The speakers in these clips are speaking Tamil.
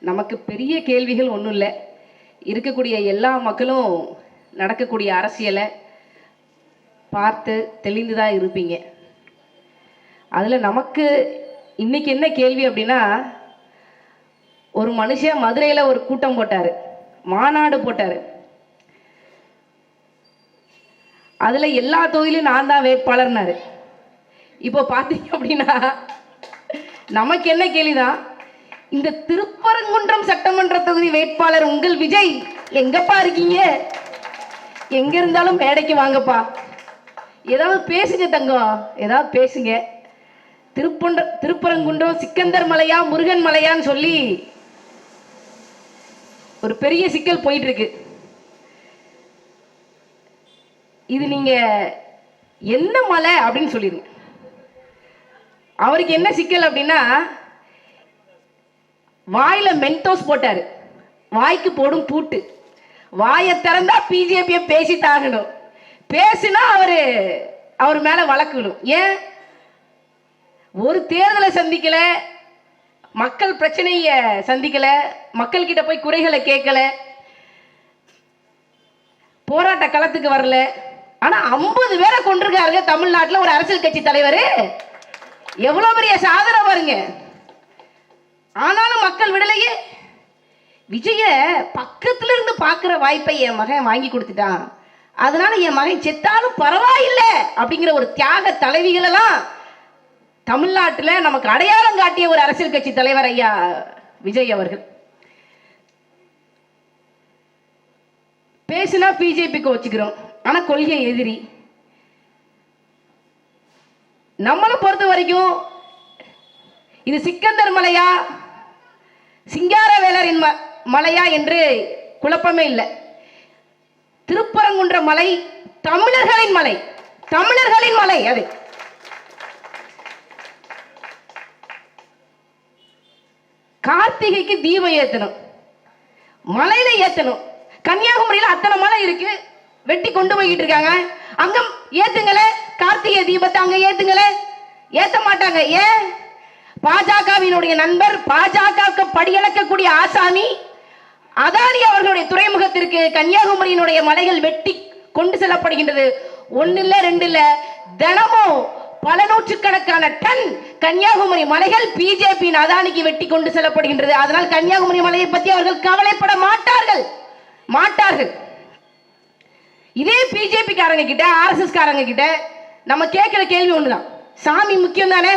நமக்கு பெரிய கேள்விகள் ஒன்றும் இல்லை. இருக்கக்கூடிய எல்லா மக்களும் நடக்கக்கூடிய அரசியலை பார்த்து தெளிந்து தான் இருப்பீங்க. அதில் நமக்கு இன்னைக்கு என்ன கேள்வி அப்படின்னா ஒரு மனுஷன் மதுரையில் ஒரு கூட்டம் போட்டார். மாநாடு போட்டார். அதில் எல்லா தொகுதியிலும் நான் தான் வேட்பாளர்னாரு. இப்போ பார்த்தீங்க அப்படின்னா நமக்கு என்ன கேள்விதான்? இந்த திருப்பரங்குன்றம் சட்டமன்ற தொகுதி வேட்பாளர் உங்கள் விஜய். எங்கப்பா இருக்கீங்க? எங்க இருந்தாலும் மேடைக்கு வாங்கப்பா. ஏதாவது பேசுங்க தங்கம் ஏதாவது பேசுங்க. திருப்பன்ற திருப்பரங்குன்றம் சிக்கந்தர் மலையா முருகன் மலையான்னு சொல்லி ஒரு பெரிய சிக்கல் போயிட்டு இருக்கு இது நீங்க என்ன மலை அப்படின்னு சொல்லிருங்க அவருக்கு என்ன சிக்கல் அப்படின்னா வாயில மென்டோஸ் போட்டாரு. வாய்க்கு போடும் பூட்டு. வாயை திறந்தா பிஜேபியை பேசி தாகணும் பேசினா அவரு அவர் மேல வழக்குணும் ஏன்? ஒரு தேர்தலை சந்திக்கல மக்கள் பிரச்சனைய சந்திக்கல மக்கள் கிட்ட போய் குறைகளை கேட்கல போராட்ட களத்துக்கு வரல. ஆனா ஐம்பது பேரை கொண்டிருக்காருங்க தமிழ்நாட்டில் ஒரு அரசியல் கட்சி தலைவர். எவ்வளவு பெரிய சாதனை பாருங்க. ஆனாலும் மக்கள் விடலையே. விஜய பக்கத்துல இருந்து பார்க்குற வாய்ப்பை என் மகன் வாங்கி கொடுத்துட்டான். அதனால என் மகன் செத்தாலும் பரவாயில்லை அப்படிங்கிற ஒரு தியாக தலைவிகளெல்லாம் தமிழ்நாட்டில் நமக்கு அடையாளம் காட்டிய ஒரு அரசியல் கட்சி தலைவர் ஐயா விஜய் அவர்கள். பேசுனா பிஜேபிக்கு வச்சுக்கிறோம். ஆனால் கொள்கை எதிரி. நம்மளை பொறுத்த வரைக்கும் இது சிக்கந்தர் மலையா? சிங்காரவேலரின் ம மலையா என்று குழப்பமே இல்லை. திருப்பரங்குன்ற மலை தமிழர்களின் மலை தமிழர்களின் மலை அது. கார்த்திகைக்கு தீபம் ஏத்தணும் மலையில ஏத்தணும். கன்னியாகுமரியில அத்தனை மலை இருக்கு வெட்டி கொண்டு போய்கிட்டு இருக்காங்க. அங்க ஏத்துங்களே கார்த்திகை தீபத்தை அங்க ஏத்துங்களே. ஏத்த மாட்டாங்க ஏன்? பாஜகவினுடைய நண்பர் பாஜகவுக்கு படியளக்கக்கூடிய ஆசாமி அதானி அவர்களுடைய துறைமுகத்திற்கு கன்னியாகுமரியினுடைய மலைகள் வெட்டி கொண்டு செல்லப்படுகின்றது. ஒன்னு இல்ல ரெண்டு இல்ல தினமும் பல நூற்றுக்கணக்கான டன் கன்னியாகுமரி மலைகள் பிஜேபி அதானிக்கு வெட்டி கொண்டு செல்லப்படுகின்றது. அதனால் கன்னியாகுமரி மலையை பற்றி அவர்கள் கவலைப்பட மாட்டார்கள். மாட்டார்கள். இதே பிஜேபி காரங்க கிட்ட ஆர்எஸ்எஸ் காரங்க கிட்ட நம்ம கேட்கிற கேள்வி ஒண்ணுதான். சாமி முக்கியம் தானே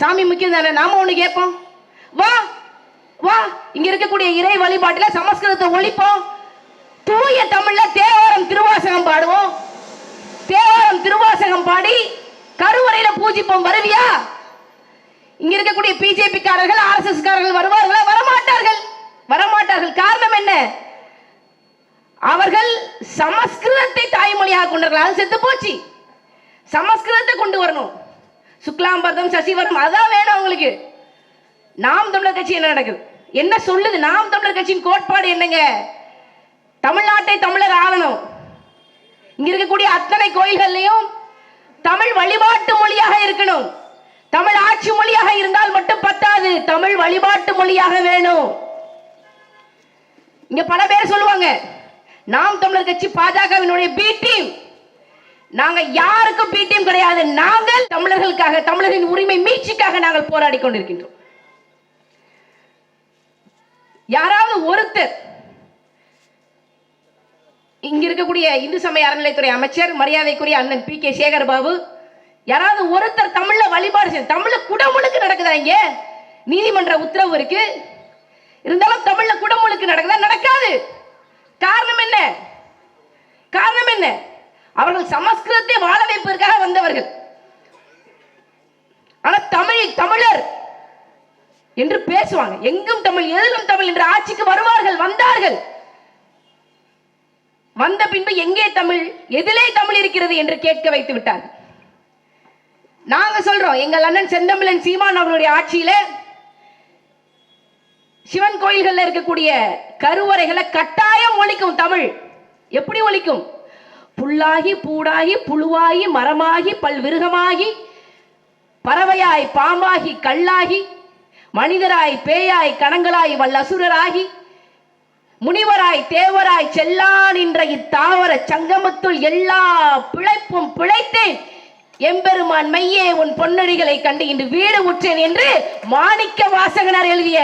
சாமி முக்கியம் தானே நாம ஒண்ணு கேட்போம்? வா வா இங்க இருக்கக்கூடிய இறை வழிபாட்டுல சமஸ்கிருதத்தை ஒழிப்போம். தூய தமிழ்ல தேவாரம் திருவாசகம் பாடுவோம். தேவாரம் திருவாசகம் பாடி கருவறையில பூஜிப்போம் வருவியா? இங்க இருக்கக்கூடிய பிஜேபி காரர்கள் ஆர்எஸ்எஸ் காரர்கள் வருவார்களா? வரமாட்டார்கள். வரமாட்டார்கள். காரணம் என்ன? அவர்கள் சமஸ்கிருதத்தை தாய்மொழியாக கொண்டார்கள் அது செத்து போச்சு. சமஸ்கிருதத்தை கொண்டு வரணும். சுக்லாம்பரதம் சசிவரம் அதான் வேணும் உங்களுக்கு நாம் தமிழர் கட்சி என்ன நடக்குது? என்ன சொல்லுது? நாம் தமிழர் கட்சியின் கோட்பாடு என்னங்க? தமிழ்நாட்டை தமிழர் ஆளணும். இங்க இருக்கக்கூடிய அத்தனை கோயில்கள்லையும் தமிழ் வழிபாட்டு மொழியாக இருக்கணும். தமிழ் ஆட்சி மொழியாக இருந்தால் மட்டும் பத்தாது. தமிழ் வழிபாட்டு மொழியாக வேணும். இங்க பல பேர் சொல்லுவாங்க நாம் தமிழர் கட்சி பாஜகவினுடைய பி டீம் நாங்க யாருக்கும் பிடிஎம் கிடையாது. நாங்கள் தமிழர்களுக்காக தமிழரின் உரிமை மீட்சிக்காக நாங்கள் போராடி கொண்டிருக்கின்றோம். யாராவது ஒருத்தர் இங்க இருக்கக்கூடிய இந்து சமய அறநிலைத்துறை அமைச்சர் மரியாதைக்குரிய அண்ணன் பி கே சேகர் பாபு யாராவது ஒருத்தர் தமிழ்ல வழிபாடு செய்ய தமிழ்ல குடமுழுக்கு நடக்குதா இங்க? நீதிமன்ற உத்தரவு இருக்கு. இருந்தாலும் தமிழ்ல குடமுழுக்கு நடக்குதா? நடக்காது. காரணம் என்ன? காரணம் என்ன? அவர்கள் சமஸ்கிருதத்தை வாழ வைப்பதற்காக வந்தவர்கள். ஆனா தமிழ் தமிழர் என்று பேசுவாங்க. எங்கும் தமிழ் எதிலும் தமிழ் என்ற ஆட்சிக்கு வருவார்கள் வந்தார்கள். வந்த பின்பு எங்கே தமிழ் எதிலே தமிழ் இருக்கிறது என்று கேட்க வைத்து விட்டார் நாங்க சொல்றோம் எங்கள் அண்ணன் செந்தமிழன் சீமான் அவர்களுடைய ஆட்சியில சிவன் கோயில்கள்ல இருக்கக்கூடிய கருவறைகளை கட்டாயம் ஒழிக்கும் தமிழ். எப்படி ஒழிக்கும்? புல்லாகி பூடாகி புழுவாகி மரமாகி பல்விருகமாகி பறவையாய் பாம்பாகி கல்லாகி மனிதராய் பேயாய் கணங்களாய் வல்லசுரராகி முனிவராய் தேவராய் செல்லான் என்ற இத்தாவர சங்கமத்துள் எல்லா பிழைப்பும் பிழைத்தேன் எம்பெருமான் மையே உன் பொன்னடிகளை கண்டு இன்று வீடு உற்றேன் என்று மாணிக்க வாசகனார் எழுதிய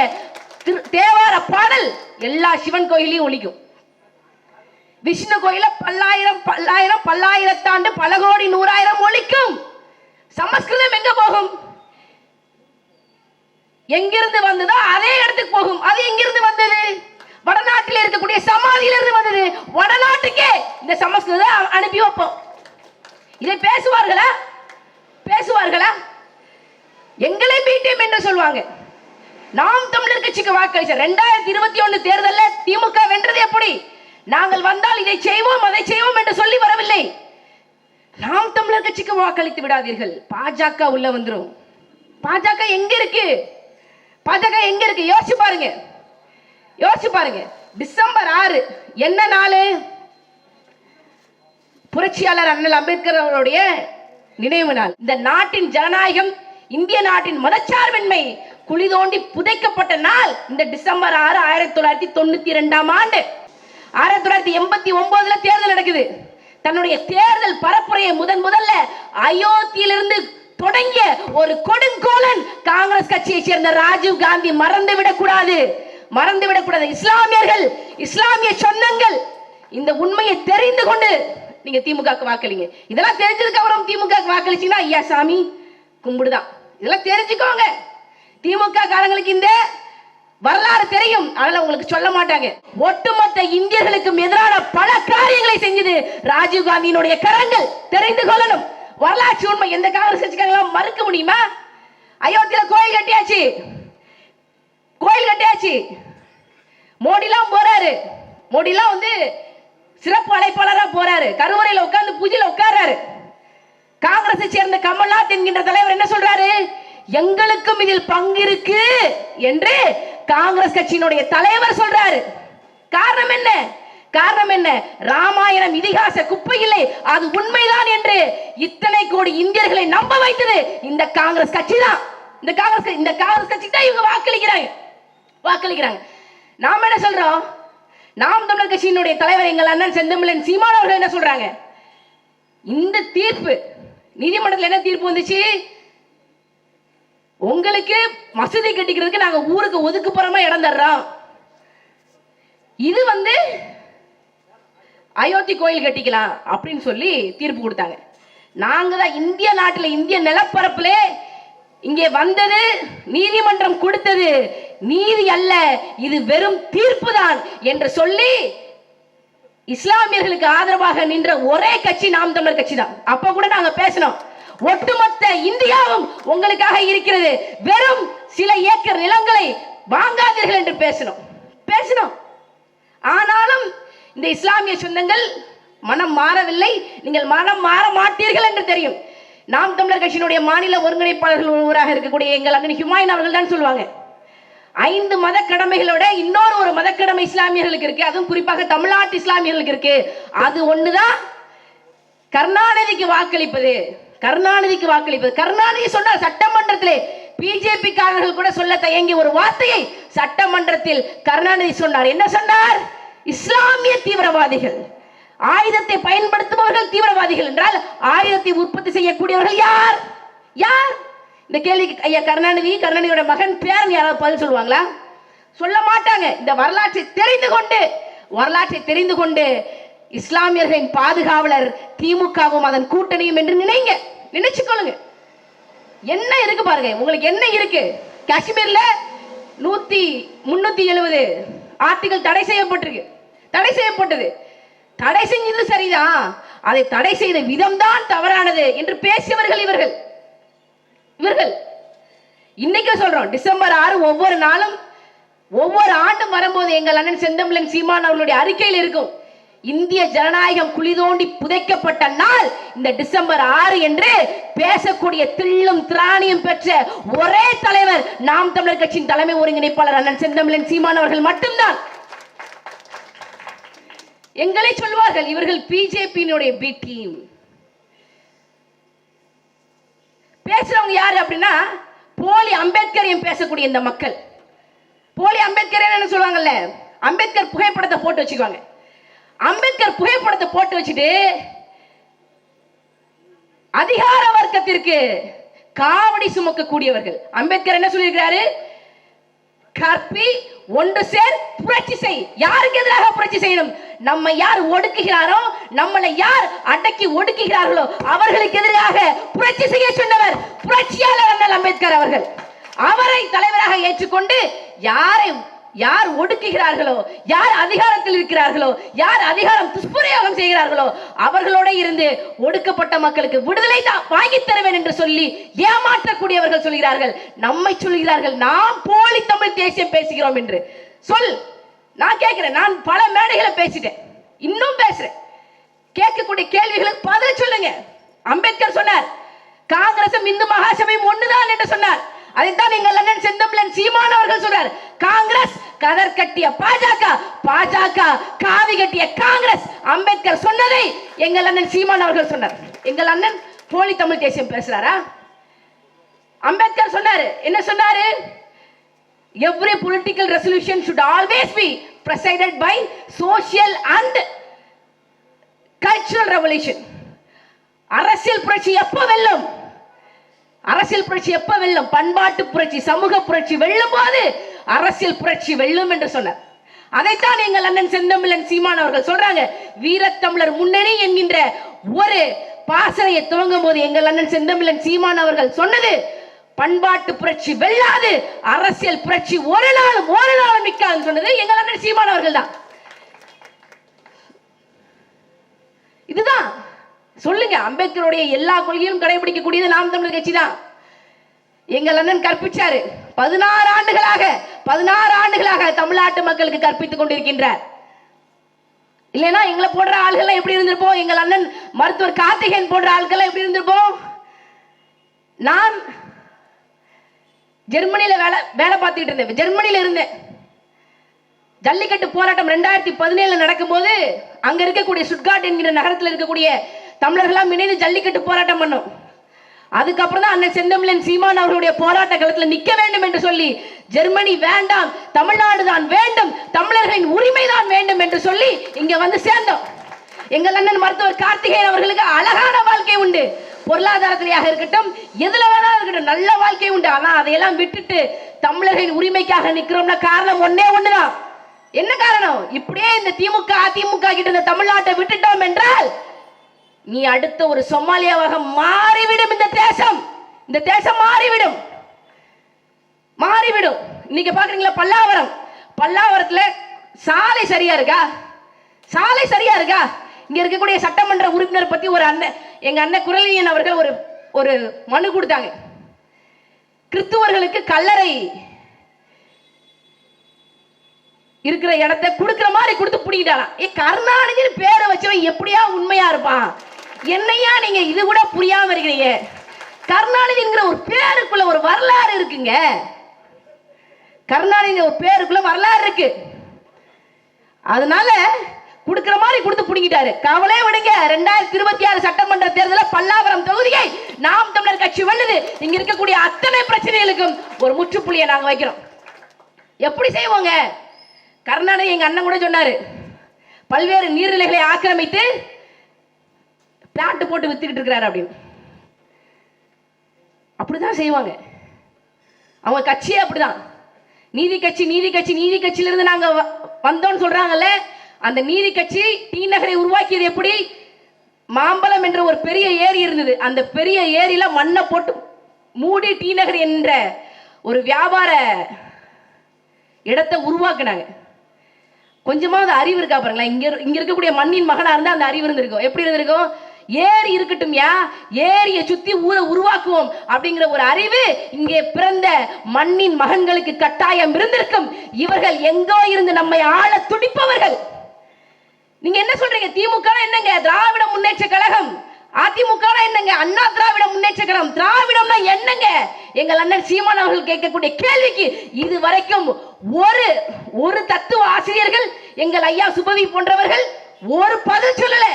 திரு- தேவார பாடல் எல்லா சிவன் கோயிலையும் ஒழிக்கும் விஷ்ணு கோயில பல்லாயிரம் பல்லாயிரம் பல்லாயிரத்தாண்டு பல கோடி நூறாயிரம் ஒழிக்கும். சமஸ்கிருதம் எங்க போகும்? எங்கிருந்து வந்ததோ அதே இடத்துக்கு போகும். அது எங்கிருந்து வந்தது? வடநாட்டில் இருக்கக்கூடிய சமாதியில இருந்து வந்தது. வடநாட்டுக்கே இந்த சமஸ்கிருதம் அ- அனுப்பி வைப்போம். இதை பேசுவார்களா? பேசுவார்களா? எங்களை பிடிஎம் என்று சொல்லுவாங்க. நாம் தமிழர் கட்சிக்கு வாக்களிச்ச ரெண்டாயிரத்தி இருபத்தி ஒன்னு தேர்தலில் திமுக வென்றது எப்படி? நாங்கள் வந்தால் இதை செய்வோம் அதை செய்வோம் என்று சொல்லி வரவில்லை. நாம் தமிழர் கட்சிக்கு வாக்களித்து விடாதீர்கள். பாஜக உள்ள வந்துடும் பாஜக எங்க இருக்கு? பாஜக எங்க இருக்கு? யோசிச்சு பாருங்க. யோசிச்சு பாருங்க. டிசம்பர் ஆறு என்ன நாள்? புரட்சியாளர் அண்ணல் அம்பேத்கர் அவருடைய நினைவு நாள். இந்த நாட்டின் ஜனநாயகம் இந்திய நாட்டின் மதச்சார்பின்மை குழி தோண்டி புதைக்கப்பட்ட நாள். இந்த டிசம்பர் ஆறு ஆயிரத்தி தொள்ளாயிரத்தி தொண்ணூத்தி இரண்டாம் ஆண்டு. ஆயிரத்தி தொள்ளாயிரத்தி எண்பத்தி ஒன்பதுல தேர்தல் நடக்குது. தன்னுடைய தேர்தல் பரப்புரையை முதன் முதல்ல அயோத்தியிலிருந்து தொடங்கிய ஒரு கொடுங்கோலன் காங்கிரஸ் கட்சியை சேர்ந்த ராஜீவ் காந்தி மறந்து விடக்கூடாது. மறந்து விடக்கூடாது. இஸ்லாமியர்கள் இஸ்லாமிய சொந்தங்கள் இந்த உண்மையை தெரிந்து கொண்டு நீங்க திமுக வாக்களிங்க. இதெல்லாம் தெரிஞ்சதுக்கு அப்புறம் திமுகவுக்கு வாக்களிச்சீங்கன்னா ஐயா சாமி கும்பிடுதான். இதெல்லாம் தெரிஞ்சுக்கோங்க. திமுக காரங்களுக்கு இந்த வரலாறு தெரியும். அதனால உங்களுக்கு சொல்ல மாட்டாங்க. ஒட்டுமொத்த இந்தியர்களுக்கும் எதிரான பல காரியங்களை செஞ்சது ராஜீவ் காந்தியினுடைய கரங்கள். தெரிந்து கொள்ளணும். வரலாற்று உண்மை எந்த காங்கிரஸ் கட்சிக்காரங்களும் மறுக்க முடியுமா? அயோத்தியில கோயில் கட்டியாச்சு. கோயில் கட்டியாச்சு. மோடிலாம் போறாரு. மோடிலாம் வந்து சிறப்பு அழைப்பாளராக போறாரு. கருவறையில் உட்கார்ந்து பூஜையில் உட்கார்றாரு. காங்கிரஸை சேர்ந்த கமல்நாத் என்கின்ற தலைவர் என்ன சொல்றாரு? எங்களுக்கும் இதில் பங்கு இருக்கு என்று காங்கிரஸ் கட்சியினுடைய தலைவர் சொல்றாரு. காரணம் என்ன? காரணம் என்ன? ராமாயணம் இதிகாச குப்பையில்லை அது உண்மைதான் என்று இத்தனை கோடி இந்தியர்களை நம்ப வைத்தது இந்த காங்கிரஸ் கட்சி தான். இந்த காங்கிரஸ் இந்த காங்கிரஸ் கட்சி தான் இவங்க வாக்களிக்கிறாங்க. வாக்களிக்கிறாங்க. நாம என்ன சொல்றோம்? நாம் தமிழர் கட்சியினுடைய தலைவர் எங்கள் அண்ணன் செந்தமிழன் சீமான் அவர்கள் என்ன சொல்றாங்க? இந்த தீர்ப்பு நீதிமன்றத்தில் என்ன தீர்ப்பு வந்துச்சு? உங்களுக்கு மசூதி கட்டிக்கிறதுக்கு நாங்க ஊருக்கு ஒதுக்குப்புறமா இடம் தர்றோம். இது வந்து அயோத்தி கோயில் கட்டிக்கலாம் அப்படின்னு சொல்லி தீர்ப்பு கொடுத்தாங்க. நாங்க தான் இந்திய நாட்டில் இந்திய நிலப்பரப்பிலே இங்கே வந்தது நீதிமன்றம் கொடுத்தது. நீதி அல்ல இது வெறும் தீர்ப்பு தான் என்று சொல்லி இஸ்லாமியர்களுக்கு ஆதரவாக நின்ற ஒரே கட்சி நாம் தமிழர் கட்சி தான் அப்ப கூட நாங்க பேசினோம். ஒட்டுமொத்த இந்தியாவும் உங்களுக்காக இருக்கிறது. வெறும் சில ஏக்கர் நிலங்களை வாங்காதீர்கள் என்று பேசினோம். பேசினோம். ஆனாலும் இந்த இஸ்லாமிய சொந்தங்கள் மனம் மாறவில்லை. நீங்கள் மனம் மாற மாட்டீர்கள் என்று தெரியும். நாம் தமிழர் கட்சியினுடைய மாநில ஒருங்கிணைப்பாளர்கள் ஒருவராக இருக்கக்கூடிய எங்கள் அண்ணன் ஹுமாயின் அவர்கள் தான் சொல்லுவாங்க. ஐந்து மத கடமைகளோட இன்னொரு ஒரு மதக்கடமை இஸ்லாமியர்களுக்கு இருக்கு. அதுவும் குறிப்பாக தமிழ்நாட்டு இஸ்லாமியர்களுக்கு இருக்கு. அது ஒண்ணுதான். கருணாநிதிக்கு வாக்களிப்பது. கருணாநிதிக்கு வாக்களிப்பது. கருணாநிதி சொன்னார் சட்டமன்றத்திலே பிஜேபிக்காரர்கள் கூட சொல்ல தயங்கிய ஒரு வார்த்தையை சட்டமன்றத்தில் கருணாநிதி சொன்னார். என்ன சொன்னார்? இஸ்லாமிய தீவிரவாதிகள். ஆயுதத்தை பயன்படுத்துபவர்கள் தீவிரவாதிகள் என்றால் ஆயுதத்தை உற்பத்தி செய்யக்கூடியவர்கள் யார்? யார்? இந்த கேள்விக்கு ஐயா கருணாநிதி கருணாநிதியோட மகன் பேரன் யாராவது பதில் சொல்லுவாங்களா? சொல்ல மாட்டாங்க. இந்த வரலாற்றை தெரிந்து கொண்டு வரலாற்றை தெரிந்து கொண்டு இஸ்லாமியர்களின் பாதுகாவலர் திமுகவும் அதன் கூட்டணியும் என்று நினைங்க. நினைச்சுக்கொள்ளுங்க. என்ன இருக்கு பாருங்க. உங்களுக்கு என்ன இருக்கு? காஷ்மீர்ல நூத்தி முன்னூத்தி எழுபது ஆர்டிகல் தடை செய்யப்பட்டிருக்கு. தடை செய்யப்பட்டது. தடை செஞ்சது சரிதான். அதை தடை செய்த விதம்தான் தவறானது என்று பேசியவர்கள் இவர்கள். இவர்கள். இன்னைக்கு சொல்றோம். டிசம்பர் ஆறு ஒவ்வொரு நாளும் ஒவ்வொரு ஆண்டும் வரும்போது எங்கள் அண்ணன் செந்தமிழன் சீமான் அவர்களுடைய அறிக்கையில் இருக்கும். இந்திய ஜனநாயகம் குழி தோண்டி புதைக்கப்பட்ட நாள் இந்த டிசம்பர் ஆறு என்று பேசக்கூடிய தில்லும் திராணியும் பெற்ற ஒரே தலைவர் நாம் தமிழர் கட்சியின் தலைமை ஒருங்கிணைப்பாளர் அண்ணன் செந்தமிழன் சீமான் அவர்கள் மட்டும்தான். எங்களை சொல்வார்கள் இவர்கள் பிஜேபியினுடைய பி டீம் பேசுறவங்க யாரு அப்படின்னா போலி அம்பேத்கரையும் பேசக்கூடிய இந்த மக்கள். போலி அம்பேத்கர் என்ன சொல்லுவாங்கல்ல அம்பேத்கர் புகைப்படத்தை போட்டு வச்சுக்குவாங்க. அம்பேத்கர் புகைப்படத்தை போட்டு வச்சுட்டு அதிகார வர்க்கத்திற்கு காவடி சுமக்கக்கூடியவர்கள். அம்பேத்கர் என்ன சொல்லியிருக்கிறாரு? கற்பி ஒன்று சேர் புரட்சி செய். யாருக்கு எதிராக புரட்சி செய்யணும்? நம்ம யார் ஒடுக்குகிறாரோ நம்மளை யார் அடக்கி ஒடுக்குகிறார்களோ அவர்களுக்கு எதிராக புரட்சி செய்ய சொன்னவர் புரட்சியாளர் அண்ணல் அம்பேத்கர் அவர்கள். அவரை தலைவராக ஏற்றுக்கொண்டு யாரை யார் ஒடுக்குகிறார்களோ யார் அதிகாரத்தில் இருக்கிறார்களோ யார் அதிகாரம் துஷ்பிரயோகம் செய்கிறார்களோ அவர்களோட இருந்து ஒடுக்கப்பட்ட மக்களுக்கு விடுதலை தான் வாங்கி தருவேன் என்று சொல்லி ஏமாற்றக்கூடியவர்கள் சொல்கிறார்கள். நம்மை சொல்கிறார்கள் நாம் போலி தமிழ் தேசியம் பேசுகிறோம் என்று. சொல். நான் கேட்கிறேன் நான் பல மேடைகளை பேசிட்டேன். இன்னும் பேசுறேன். கேட்கக்கூடிய கேள்விகளுக்கு பதில் சொல்லுங்க. அம்பேத்கர் சொன்னார் காங்கிரசும் இந்து மகாசபையும் ஒண்ணுதான் என்று சொன்னார். அதைத்தான் எங்கள் அண்ணன் செந்தமிழன் சீமான் அவர்கள் சொன்னார் காங்கிரஸ் கதர் கட்டிய பாஜக பாஜக காவி கட்டிய காங்கிரஸ். அம்பேத்கர் சொன்னதை எங்கள் அண்ணன் சீமான் அவர்கள் சொன்னார். எங்கள் அண்ணன் போலி தமிழ் தேசியம் பேசுறாரா? அம்பேத்கர் சொன்னாரு. என்ன சொன்னாரு? Every political resolution should always be presided by social and cultural revolution அரசியல் புரட்சி எப்போ வெல்லும்? அரசியல் புரட்சி எப்ப வெல்லும்? பண்பாட்டு புரட்சி சமூக புரட்சி வெல்லும் போது அரசியல் புரட்சி வெல்லும் என்று சொன்னார். அதைத்தான் எங்கள் அண்ணன் செந்தமிழன் சீமான் அவர்கள் சொல்றாங்க. வீரத்தமிழர் முன்னணி என்கின்ற ஒரு பாசறையை துவங்கும் போது எங்கள் அண்ணன் செந்தமிழன் சீமான் அவர்கள் சொன்னது பண்பாட்டு புரட்சி வெல்லாது அரசியல் புரட்சி ஒரு நாளும் ஒரு நாளும் நிக்காதுன்னு சொன்னது எங்கள் அண்ணன் சீமான் அவர்கள் தான். இதுதான் சொல்லுங்க அம்பேத்கருடைய எல்லா கொள்கையும் கடைபிடிக்கக்கூடியது நாம் தமிழர் கட்சி தான் எங்கள் அண்ணன் கற்பிச்சாரு பதினாறு ஆண்டுகளாக பதினாறு ஆண்டுகளாக தமிழ்நாட்டு மக்களுக்கு கற்பித்துக் கொண்டிருக்கின்றார். இல்லைன்னா எங்களை போடுற ஆள்கள் எப்படி இருந்திருப்போம்? எங்கள் அண்ணன் மருத்துவர் கார்த்திகேயன் போடுற ஆள்கள் எப்படி இருந்திருப்போம்? நான் ஜெர்மனியில வேலை வேலை பார்த்துக்கிட்டு இருந்தேன். ஜெர்மனியில இருந்தேன். ஜல்லிக்கட்டு போராட்டம் ரெண்டாயிரத்தி பதினேழுல நடக்கும்போது அங்க இருக்கக்கூடிய சுட்காட் என்கிற நகரத்தில் இருக்கக்கூடிய தமிழர்களாம் இணைந்து ஜல்லிக்கட்டு போராட்டம் பண்ணோம். அதுக்கப்புறம் தான் அண்ணன் செந்தமிழன் சீமான் அவர்களுடைய போராட்ட களத்தில் நிற்க வேண்டும் என்று சொல்லி ஜெர்மனி வேண்டாம் தமிழ்நாடு தான் வேண்டும் தமிழர்களின் உரிமை தான் வேண்டும் என்று சொல்லி இங்க வந்து சேர்ந்தோம். எங்கள் அண்ணன் மருத்துவர் கார்த்திகேயன் அவர்களுக்கு அழகான வாழ்க்கை உண்டு. பொருளாதாரத்திலேயாக இருக்கட்டும் எதுல வேணாலும் இருக்கட்டும் நல்ல வாழ்க்கை உண்டு. ஆனா அதையெல்லாம் விட்டுட்டு தமிழர்களின் உரிமைக்காக நிக்கிறோம்னா காரணம் ஒன்னே ஒண்ணுதான். என்ன காரணம்? இப்படியே இந்த திமுக அதிமுக கிட்ட இந்த தமிழ்நாட்டை விட்டுட்டோம் என்றால் நீ அடுத்த ஒரு சொமாலியாவாக மாறிவிடும் இந்த தேசம். இந்த தேசம் மாறிவிடும். மாறிவிடும். இன்னைக்கு பாக்குறீங்களா பல்லாவரம். பல்லாவரத்துல சாலை சரியா இருக்கா? சாலை சரியா இருக்கா? இங்க இருக்கக்கூடிய சட்டமன்ற உறுப்பினர் பத்தி ஒரு அண்ணன் எங்க அண்ணன் குரலியன் அவர்கள் ஒரு ஒரு மனு கொடுத்தாங்க. கிறிஸ்துவர்களுக்கு கல்லறை இருக்கிற இடத்த கொடுக்கிற மாதிரி கொடுத்து பிடிக்கிட்டாராம் ஏ கருணாநிதினு பேரை வச்சவன் எப்படியா உண்மையா இருப்பான்? என்னையா நீங்க இது கூட புரியாம இருக்கிறீங்க? கருணாநிதிங்கிற ஒரு பேருக்குள்ள ஒரு வரலாறு இருக்குங்க. கருணாநிதி ஒரு பேருக்குள்ள வரலாறு இருக்கு. அதனால கொடுக்கிற மாதிரி கொடுத்து பிடிங்கிட்டாரு. கவலையே விடுங்க. ரெண்டாயிரத்தி இருபத்தி ஆறு சட்டமன்ற தேர்தலில் பல்லாவரம் தொகுதியை நாம் தமிழர் கட்சி வெல்லுது. இங்க இருக்கக்கூடிய அத்தனை பிரச்சனைகளுக்கும் ஒரு முற்றுப்புள்ளியை நாங்க வைக்கிறோம். எப்படி செய்வோங்க? கருணாநிதி எங்க அண்ணன் கூட சொன்னாரு. பல்வேறு நீர்நிலைகளை ஆக்கிரமித்து பிளாட் போட்டு வித்துக்கிட்டு இருக்கிறாரு அப்படின்னு. அப்படிதான் செய்வாங்க. அவங்க கட்சியே அப்படிதான். நீதி கட்சி நீதி கட்சி நீதி கட்சியிலிருந்து நாங்க வ- வந்தோம்னு சொல்றாங்கல்ல அந்த நீதி கட்சி டி நகரை உருவாக்கியது எப்படி? மாம்பழம் என்ற ஒரு பெரிய ஏரி இருந்தது. அந்த பெரிய ஏரியில மண்ணை போட்டு மூடி டி நகர் என்ற ஒரு வியாபார இடத்தை உருவாக்குனாங்க. கொஞ்சமாவது அறிவு இருக்கா பாருங்களேன். இங்க இரு- இங்க இருக்கக்கூடிய மண்ணின் மகனா இருந்தா அந்த அறிவு இருந்திருக்கும். எப்படி இருந்திருக்கும்? ஏரி இருக்கட்டும்யா ஏரியை சுத்தி ஊரை உருவாக்குவோம் அப்படிங்கிற ஒரு அறிவு இங்கே பிறந்த மண்ணின் மகன்களுக்கு கட்டாயம் இருந்திருக்கும். இவர்கள் எங்கோ இருந்து நம்மை ஆள துடிப்பவர்கள். நீங்க என்ன சொல்றீங்க? திமுக என்னங்க? திராவிட முன்னேற்ற கழகம். அதிமுக என்னங்க? அண்ணா திராவிட முன்னேற்ற கழகம். திராவிடம்னா என்னங்க? எங்கள் அண்ணன் சீமான் அவர்கள் கேட்கக்கூடிய கேள்விக்கு இது வரைக்கும் ஒரு ஒரு தத்துவ ஆசிரியர்கள் எங்கள் ஐயா சுபவி போன்றவர்கள் ஒரு பதில் சொல்லல.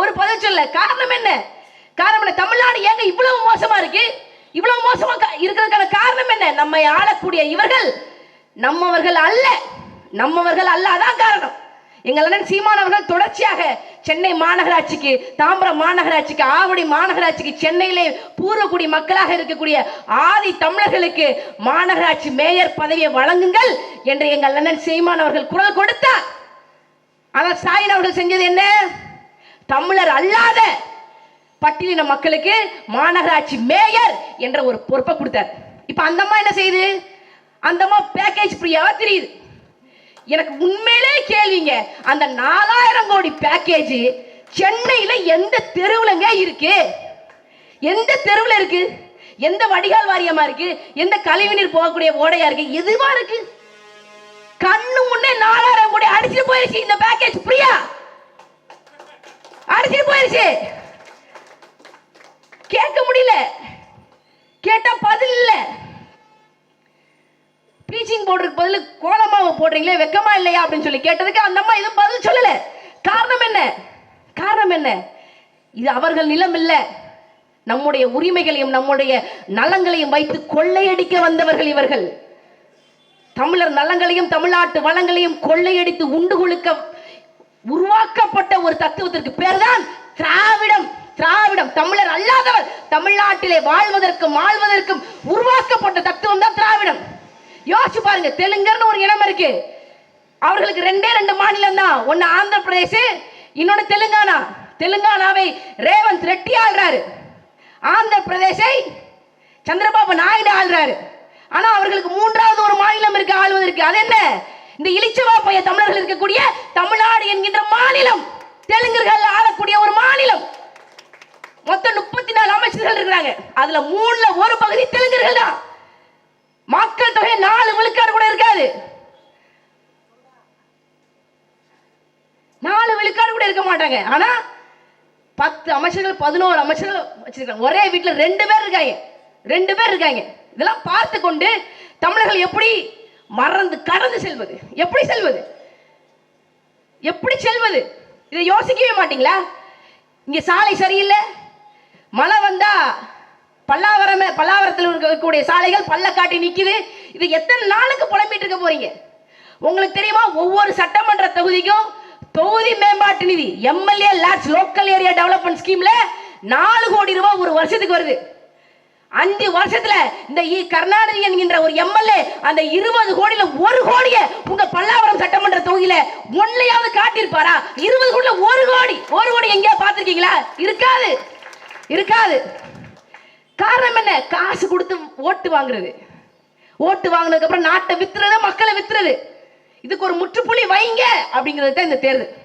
ஒரு பதவி சொல்ல. காரணம் என்ன? காரணம் என்ன? தமிழ்நாடு ஏங்க இவ்வளவு மோசமா இருக்கு? இவ்வளவு மோசமா இருக்கிறதுக்கான காரணம் என்ன? நம்மை ஆளக்கூடிய இவர்கள் நம்மவர்கள் அல்ல. நம்மவர்கள் அல்ல அதான் காரணம். எங்கள் சீமானவர்கள் தொடர்ச்சியாக சென்னை மாநகராட்சிக்கு தாம்பரம் மாநகராட்சிக்கு ஆவடி மாநகராட்சிக்கு சென்னையிலே பூர்வக்குடி மக்களாக இருக்கக்கூடிய ஆதி தமிழர்களுக்கு மாநகராட்சி மேயர் பதவியை வழங்குங்கள் என்று எங்கள் அண்ணன் சீமானவர்கள் குரல் கொடுத்தார். ஆனால் ஸ்டாலின் அவர்கள் செஞ்சது என்ன? தமிழர் அல்லாத பட்டியலின மக்களுக்கு மாநகராட்சி மேயர் என்ற ஒரு பொறுப்பை கொடுத்தார். இப்போ அந்த அம்மா என்ன செய்யுது? அந்த அம்மா பேக்கேஜ் ஃப்ரீயாக தெரியுது எனக்கு உண்மையிலே கேள்விங்க அந்த நாலாயிரம் கோடி பேக்கேஜ் சென்னையில் எந்த தெருவுலங்க இருக்கு? எந்த தெருவில் இருக்கு? எந்த வடிகால் வாரியமா இருக்கு? எந்த கழிவுநீர் போகக்கூடிய ஓடையா இருக்கு? எதுவா இருக்கு? கண்ணு முன்னே நாலாயிரம் கோடி அடிச்சுட்டு போயிருச்சு இந்த பேக்கேஜ் ஃப்ரீயா அடிச்சுட்டு கேட்க முடியல. கேட்டா பதில் இல்ல. பீச்சிங் பவுடருக்கு பதில் கோலமாவை போடுறீங்களே வெக்கமா இல்லையா அப்படின்னு சொல்லி கேட்டதுக்கு அந்த அம்மா எதுவும் பதில் சொல்லல. காரணம் என்ன? காரணம் என்ன? இது அவர்கள் நிலம் இல்ல. நம்முடைய உரிமைகளையும் நம்முடைய நலங்களையும் வைத்து கொள்ளையடிக்க வந்தவர்கள் இவர்கள். தமிழர் நலங்களையும் தமிழ்நாட்டு வளங்களையும் கொள்ளையடித்து உண்டு குலுக்க உருவாக்கப்பட்ட ஒரு தத்துவத்திற்கு பேர்தான் திராவிடம் திராவிடம். தமிழர் அல்லாதவர் தமிழ்நாட்டிலே வாழ்வதற்கும் ஆள்வதற்கும் உருவாக்கப்பட்ட தத்துவம் தான் திராவிடம். யோசிச்சு பாருங்க தெலுங்கர்னு ஒரு இடம் இருக்கு. அவர்களுக்கு ரெண்டே ரெண்டு மாநிலம் தான் ஒன்னு ஆந்திர பிரதேஷ் இன்னொன்னு தெலுங்கானா. தெலுங்கானாவை ரேவந்த் ரெட்டி ஆள்றாரு. ஆந்திர பிரதேசை சந்திரபாபு நாயுடு ஆள்றாரு. ஆனா அவர்களுக்கு மூன்றாவது ஒரு மாநிலம் இருக்கு ஆள்வதற்கு. அது என்ன? இந்த இளிச்சவா பைய தமிழர்கள் இருக்கக்கூடிய தமிழ்நாடு என்கின்ற மாநிலம். தெலுங்கர்கள் ஆளக்கூடிய ஒரு மாநிலம். மொத்தம் முப்பத்தி நாலு அமைச்சர்கள் இருக்கிறாங்க. அதுல மூணுல ஒரு பகுதி தெலுங்கர்கள் தான். மக்கள் தொகை நாலு விழுக்காடு கூட இருக்காது. நாலு விழுக்காடு கூட இருக்க மாட்டாங்க. ஆனா பத்து அமைச்சர்கள் பதினோரு அமைச்சர்கள் வச்சிருக்காங்க. ஒரே வீட்டுல ரெண்டு பேர் இருக்காங்க. ரெண்டு பேர் இருக்காங்க. இதெல்லாம் பார்த்து கொண்டு தமிழர்கள் எப்படி மறந்து கடந்து செல்வது? எப்படி செல்வது? எப்படி செல்வது? இதை யோசிக்கவே மாட்டீங்களா? இங்க சாலை சரியில்லை. மழை வந்தா பல்லாவரம் பல்லாவரத்தில் இருக்கக்கூடிய சாலைகள் பள்ளக்காட்டி நிற்குது இது எத்தனை நாளுக்கு புலம்பிட்டு இருக்க போறீங்க? உங்களுக்கு தெரியுமா ஒவ்வொரு சட்டமன்ற தொகுதிக்கும் தொகுதி மேம்பாட்டு நிதி MLA LADS local area development ஸ்கீம்ல நாலு கோடி ரூபாய் ஒரு வருஷத்துக்கு வருது. அஞ்சு வருஷத்துல இந்த இ கருணாநிதி என்கின்ற ஒரு எம்எல்ஏ அந்த இருபது கோடியில ஒரு கோடிய உங்க பல்லாவரம் சட்டமன்ற தொகுதியில ஒன்னையாவது காட்டியிருப்பாரா? இருபது கோடியில ஒரு கோடி. ஒரு கோடி எங்கேயா பார்த்துருக்கீங்களா? இருக்காது. இருக்காது. காரணம் என்ன? காசு கொடுத்து ஓட்டு வாங்குறது. ஓட்டு வாங்கினதுக்கு அப்புறம் நாட்டை வித்துறது மக்களை வித்துறது. இதுக்கு ஒரு முற்றுப்புள்ளி வைங்க அப்படிங்கிறது தான் இந்த தேர்தல்.